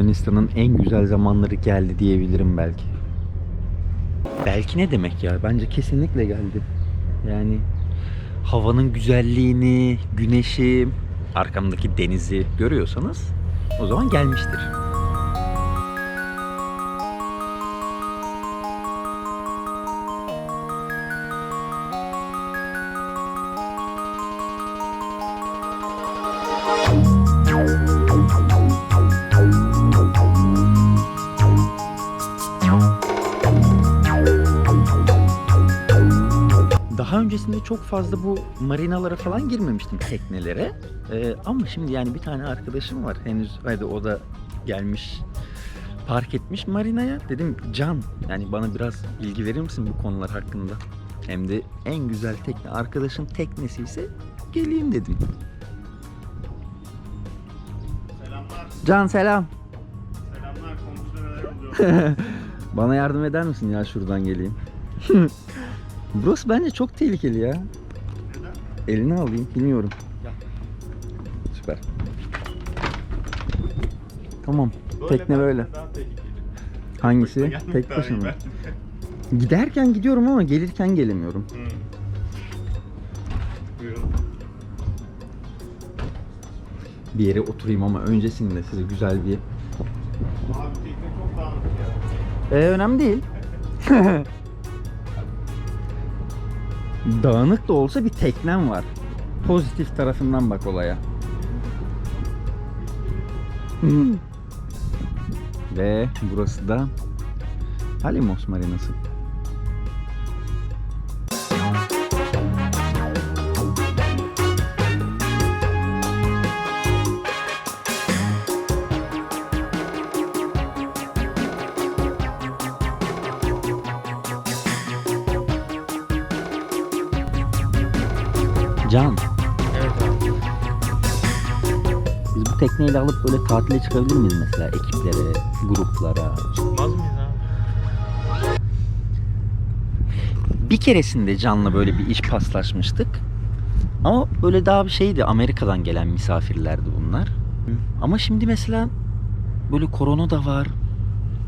Yunanistan'ın en güzel zamanları geldi diyebilirim belki. Belki ne demek ya? Bence kesinlikle geldi. Yani havanın güzelliğini, güneşi, arkamdaki denizi görüyorsanız o zaman gelmiştir. Daha öncesinde çok fazla bu marinalara falan girmemiştim teknelere. Ee, ama şimdi yani bir tane arkadaşım var henüz hadi o da gelmiş park etmiş marinaya. Dedim Can yani bana biraz bilgi verir misin bu konular hakkında? Hem de en güzel tekne arkadaşın teknesi ise geleyim dedim. Selamlar. Can selam. Selamlar. Komşuda neler oluyor? Bana yardım eder misin ya şuradan geleyim? Burası bence çok tehlikeli ya. Neden? Elini alayım bilmiyorum. Gel. Süper. Tamam. Böyle Tekne böyle. Hangisi? Tek başına mı? Giderken gidiyorum ama gelirken gelemiyorum. Hmm. Buyurun. Bir yere oturayım ama öncesinde size güzel bir... Abi tekne çok dağınık ya. Ee, önemli değil. Dağınık da olsa bir teknem var. Pozitif tarafından bak olaya. Hmm. Ve burası da Halimos Marinası. Can, Evet abi. biz bu tekneyle alıp böyle tatile çıkabilir miyiz mesela ekiplere, gruplara? Çıkmaz mıyız abi? Bir keresinde Can'la böyle bir iş paslaşmıştık. Ama böyle daha bir şeydi. Amerika'dan gelen misafirlerdi bunlar. Ama şimdi mesela böyle korona da var.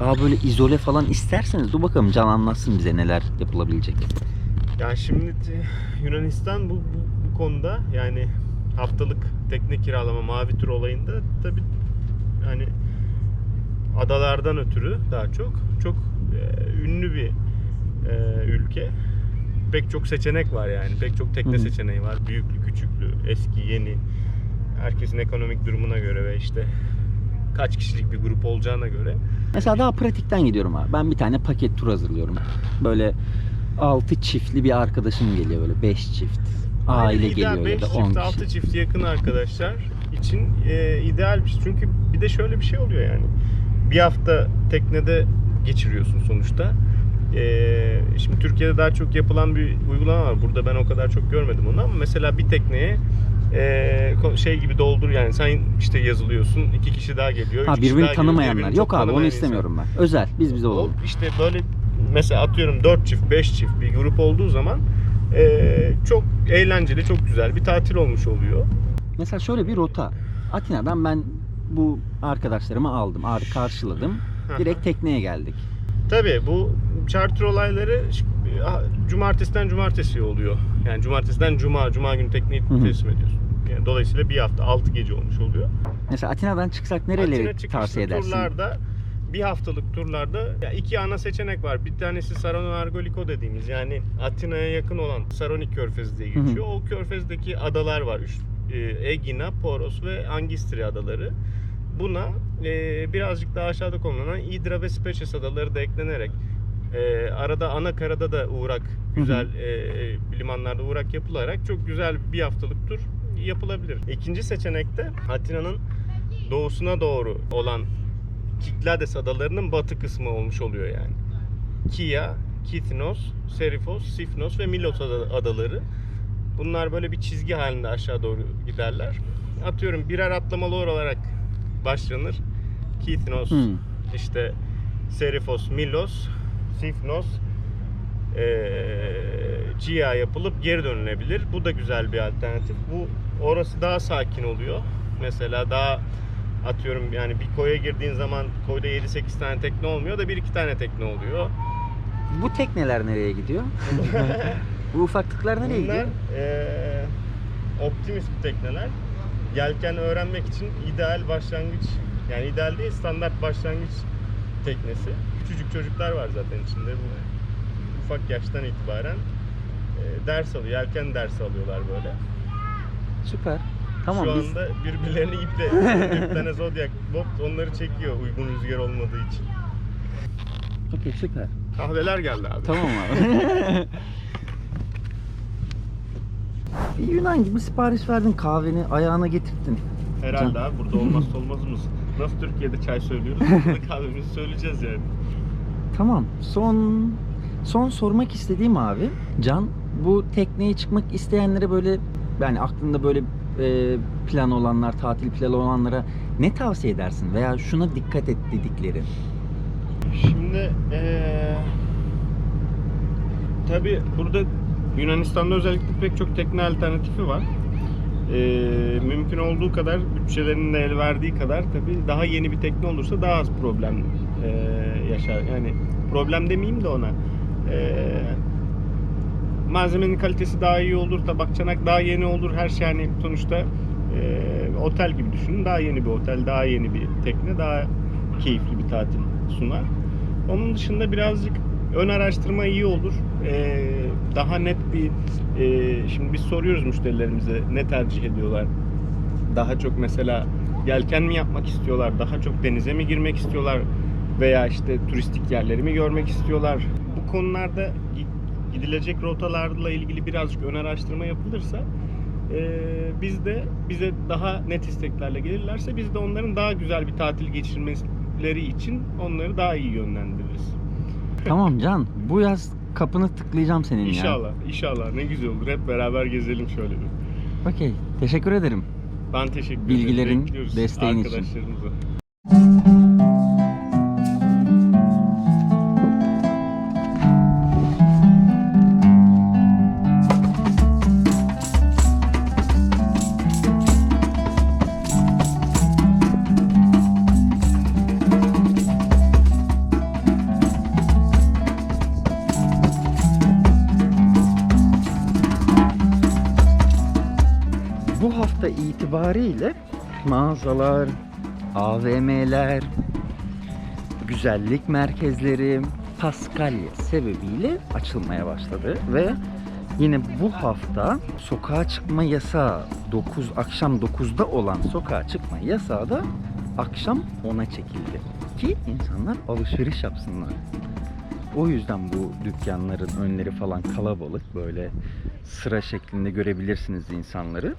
Daha böyle izole falan isterseniz dur bakalım Can anlatsın bize neler yapılabilecek. Yani şimdi Yunanistan bu, bu, bu konuda yani haftalık tekne kiralama mavi tur olayında tabi hani adalardan ötürü daha çok çok e, ünlü bir e, ülke. Pek çok seçenek var yani. Pek çok tekne hı. seçeneği var. Büyüklü, küçüklü, eski, yeni. Herkesin ekonomik durumuna göre ve işte kaç kişilik bir grup olacağına göre. Mesela daha pratikten gidiyorum abi. Ben bir tane paket tur hazırlıyorum. Böyle 6 çiftli bir arkadaşım geliyor böyle 5 çift. Aile Aynen, geliyor ya da 10 çift, kişi. 6 çift yakın arkadaşlar için e, ideal bir şey. Çünkü bir de şöyle bir şey oluyor yani. Bir hafta teknede geçiriyorsun sonuçta. E, şimdi Türkiye'de daha çok yapılan bir uygulama var. Burada ben o kadar çok görmedim onu ama mesela bir tekneye e, şey gibi doldur yani sen işte yazılıyorsun iki kişi daha geliyor. Ha üç kişi birbirini daha geliyor, tanımayanlar. birbirini Yok abi onu tanımayan istemiyorum ben. Özel. Biz bize insan. olalım. O işte böyle mesela atıyorum 4 çift 5 çift bir grup olduğu zaman e, çok eğlenceli çok güzel bir tatil olmuş oluyor. Mesela şöyle bir rota. Atina'dan ben bu arkadaşlarımı aldım. Karşıladım. Direkt tekneye geldik. Tabii bu charter olayları cumartesiden cumartesi oluyor. Yani cumartesiden cuma, cuma günü tekneyi teslim ediyorsun. Yani dolayısıyla bir hafta 6 gece olmuş oluyor. Mesela Atina'dan çıksak nereleri Atina tavsiye edersin? turlarda bir haftalık turlarda ya iki ana seçenek var. Bir tanesi Sarono Argoliko dediğimiz yani Atina'ya yakın olan Saronik Körfezi diye Hı hı. geçiyor. O körfezdeki adalar var. Üç, e, Egina, Poros ve Angistri adaları. Buna e, birazcık daha aşağıda konulanan Idra ve Spetses adaları da eklenerek e, arada ana karada da uğrak güzel e, limanlarda uğrak yapılarak çok güzel bir haftalık tur yapılabilir. İkinci seçenekte Atina'nın doğusuna doğru olan Kiklades adalarının batı kısmı olmuş oluyor yani. Kia, Kitnos, Serifos, Sifnos ve Milos ada- adaları. Bunlar böyle bir çizgi halinde aşağı doğru giderler. Atıyorum birer atlamalı olarak başlanır. Kitnos, Hmm. işte Serifos, Milos, Sifnos, eee Gia yapılıp geri dönülebilir. Bu da güzel bir alternatif. Bu orası daha sakin oluyor. Mesela daha atıyorum yani bir koya girdiğin zaman koyda 7-8 tane tekne olmuyor da 1-2 tane tekne oluyor. Bu tekneler nereye gidiyor? Bu ufaklıklar nereye Bunlar gidiyor? eee optimist tekneler. Yelken öğrenmek için ideal başlangıç yani ideal değil standart başlangıç teknesi. Küçücük çocuklar var zaten içinde bu ufak yaştan itibaren eee, ders alıyor. Yelken dersi alıyorlar böyle. Süper. Tamam Şu biz anda birbirlerini iple bir tane Zodiac bot onları çekiyor uygun rüzgar olmadığı için. Okey süper. Kahveler geldi abi. Tamam abi. Bir Yunan gibi sipariş verdin kahveni ayağına getirdin. Herhalde abi burada olmazsa olmazımız. Nasıl Türkiye'de çay söylüyoruz, burada kahvemizi söyleyeceğiz yani. Tamam. Son son sormak istediğim abi Can bu tekneye çıkmak isteyenlere böyle yani aklında böyle e, plan olanlar, tatil planı olanlara ne tavsiye edersin veya şuna dikkat et dedikleri. Şimdi eee tabi burada Yunanistan'da özellikle pek çok tekne alternatifi var. Eee, mümkün olduğu kadar bütçelerinin de el verdiği kadar tabi daha yeni bir tekne olursa daha az problem eee, yaşar. Yani problem demeyeyim de ona. Eee, malzemenin kalitesi daha iyi olur, tabak çanak daha yeni olur. Her şey hani sonuçta eee, otel gibi düşünün. Daha yeni bir otel, daha yeni bir tekne, daha keyifli bir tatil sunar. Onun dışında birazcık ön araştırma iyi olur. Ee, daha net bir e, şimdi biz soruyoruz müşterilerimize ne tercih ediyorlar. Daha çok mesela yelken mi yapmak istiyorlar, daha çok denize mi girmek istiyorlar veya işte turistik yerleri mi görmek istiyorlar. Bu konularda gidilecek rotalarla ilgili birazcık ön araştırma yapılırsa e, biz de bize daha net isteklerle gelirlerse biz de onların daha güzel bir tatil geçirmeleri için onları daha iyi yönlendiririz. tamam Can bu yaz kapını tıklayacağım senin ya. İnşallah, inşallah ne güzel olur. Hep beraber gezelim şöyle bir. Okey. Teşekkür ederim. Ben teşekkür ederim. Bilgilerin, Bekliyoruz desteğin için. arkadaşlarımıza. İtibariyle mağazalar, AVM'ler, güzellik merkezleri Paskalya sebebiyle açılmaya başladı ve yine bu hafta sokağa çıkma yasağı 9 akşam 9'da olan sokağa çıkma yasağı da akşam 10'a çekildi ki insanlar alışveriş yapsınlar. O yüzden bu dükkanların önleri falan kalabalık böyle sıra şeklinde görebilirsiniz insanları.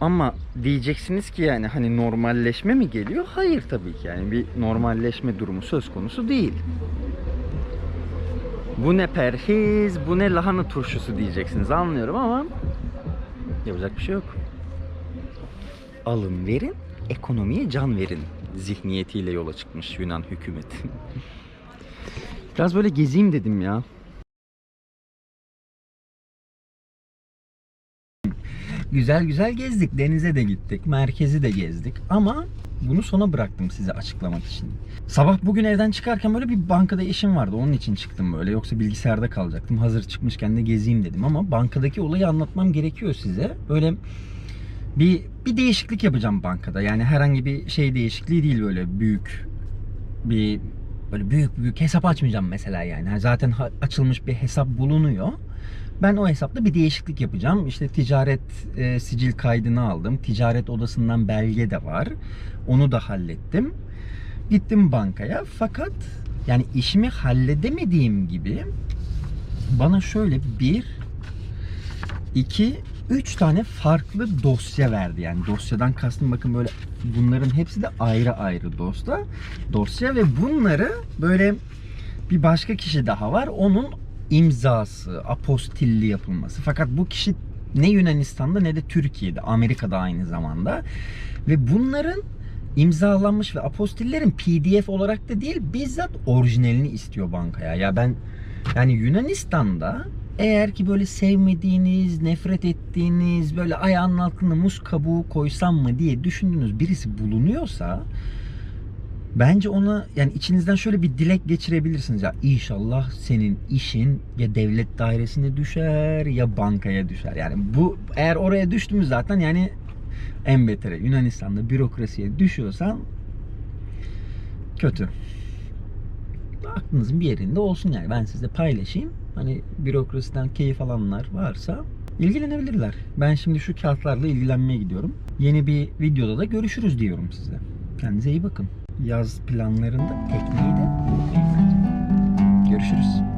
Ama diyeceksiniz ki yani hani normalleşme mi geliyor? Hayır tabii ki yani bir normalleşme durumu söz konusu değil. Bu ne perhiz, bu ne lahana turşusu diyeceksiniz anlıyorum ama yapacak bir şey yok. Alın verin, ekonomiye can verin zihniyetiyle yola çıkmış Yunan hükümeti. Biraz böyle gezeyim dedim ya. Güzel güzel gezdik. Denize de gittik. Merkezi de gezdik. Ama bunu sona bıraktım size açıklamak için. Sabah bugün evden çıkarken böyle bir bankada işim vardı. Onun için çıktım böyle. Yoksa bilgisayarda kalacaktım. Hazır çıkmışken de gezeyim dedim. Ama bankadaki olayı anlatmam gerekiyor size. Böyle bir bir değişiklik yapacağım bankada. Yani herhangi bir şey değişikliği değil böyle büyük bir böyle büyük büyük hesap açmayacağım mesela yani. Zaten açılmış bir hesap bulunuyor. Ben o hesapta bir değişiklik yapacağım. İşte ticaret e, sicil kaydını aldım. Ticaret odasından belge de var. Onu da hallettim. Gittim bankaya. Fakat yani işimi halledemediğim gibi bana şöyle bir, iki, üç tane farklı dosya verdi. Yani dosyadan kastım bakın böyle bunların hepsi de ayrı ayrı dosya. Dosya ve bunları böyle bir başka kişi daha var. Onun imzası, apostilli yapılması. Fakat bu kişi ne Yunanistan'da ne de Türkiye'de, Amerika'da aynı zamanda. Ve bunların imzalanmış ve apostillerin PDF olarak da değil bizzat orijinalini istiyor bankaya. Ya ben yani Yunanistan'da Eğer ki böyle sevmediğiniz, nefret ettiğiniz, böyle ayağının altına muz kabuğu koysam mı diye düşündüğünüz birisi bulunuyorsa bence ona yani içinizden şöyle bir dilek geçirebilirsiniz ya inşallah senin işin ya devlet dairesine düşer ya bankaya düşer. Yani bu eğer oraya düştünüz zaten yani en beteri Yunanistan'da bürokrasiye düşüyorsan kötü. Aklınızın bir yerinde olsun yani. Ben size paylaşayım. Hani bürokrasiden keyif alanlar varsa ilgilenebilirler. Ben şimdi şu kağıtlarla ilgilenmeye gidiyorum. Yeni bir videoda da görüşürüz diyorum size. Kendinize iyi bakın. Yaz planlarında tekneyi de. Görüşürüz.